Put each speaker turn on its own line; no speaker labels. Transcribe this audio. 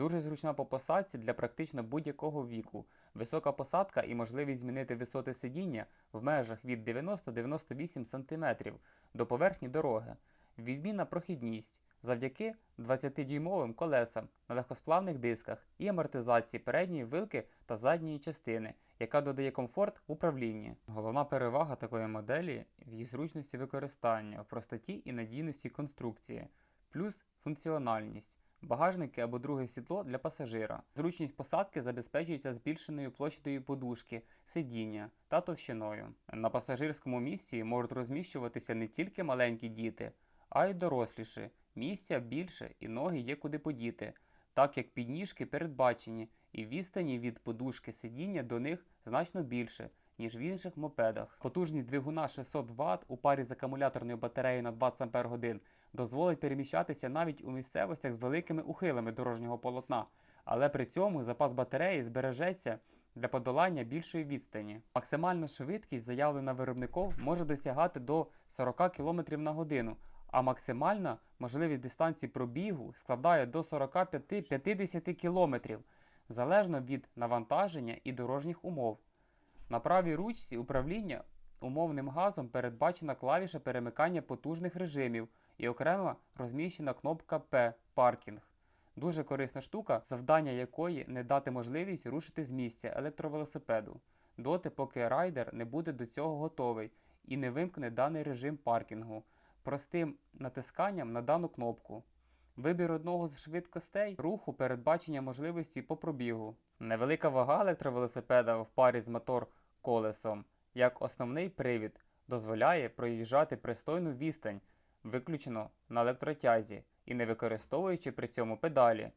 Дуже зручна по посадці для практично будь-якого віку. Висока посадка і можливість змінити висоти сидіння в межах від 90-98 см до поверхні дороги. Відмінна прохідність завдяки 20-дюймовим колесам на легкосплавних дисках і амортизації передньої вилки та задньої частини, яка додає комфорт управлінні. Головна перевага такої моделі в її зручності використання, в простоті і надійності конструкції, плюс функціональність. Багажники або друге сідло для пасажира. Зручність посадки забезпечується збільшеною площадою подушки, сидіння та товщиною. На пасажирському місці можуть розміщуватися не тільки маленькі діти, а й доросліші. Місця більше і ноги є куди подіти, так як підніжки передбачені, і відстані від подушки сидіння до них значно більше, ніж в інших мопедах. Потужність двигуна 600 Вт у парі з акумуляторною батареєю на 20 Ах дозволить переміщатися навіть у місцевостях з великими ухилами дорожнього полотна, але при цьому запас батареї збережеться для подолання більшої відстані. Максимальна швидкість, заявлена виробником, може досягати до 40 км на годину, а максимальна можливість дистанції пробігу складає до 45-50 км, залежно від навантаження і дорожніх умов. На правій ручці управління умовним газом передбачена клавіша перемикання потужних режимів і окремо розміщена кнопка П паркінг. Дуже корисна штука, завдання якої не дати можливість рушити з місця електровелосипеду, доти, поки райдер не буде до цього готовий і не вимкне даний режим паркінгу простим натисканням на дану кнопку. Вибір одного з швидкостей руху передбачення можливості по пробігу. Невелика вага електровелосипеда в парі з мотор колесом, як основний привід, дозволяє проїжджати пристойну відстань, виключено на електротязі і не використовуючи при цьому педалі.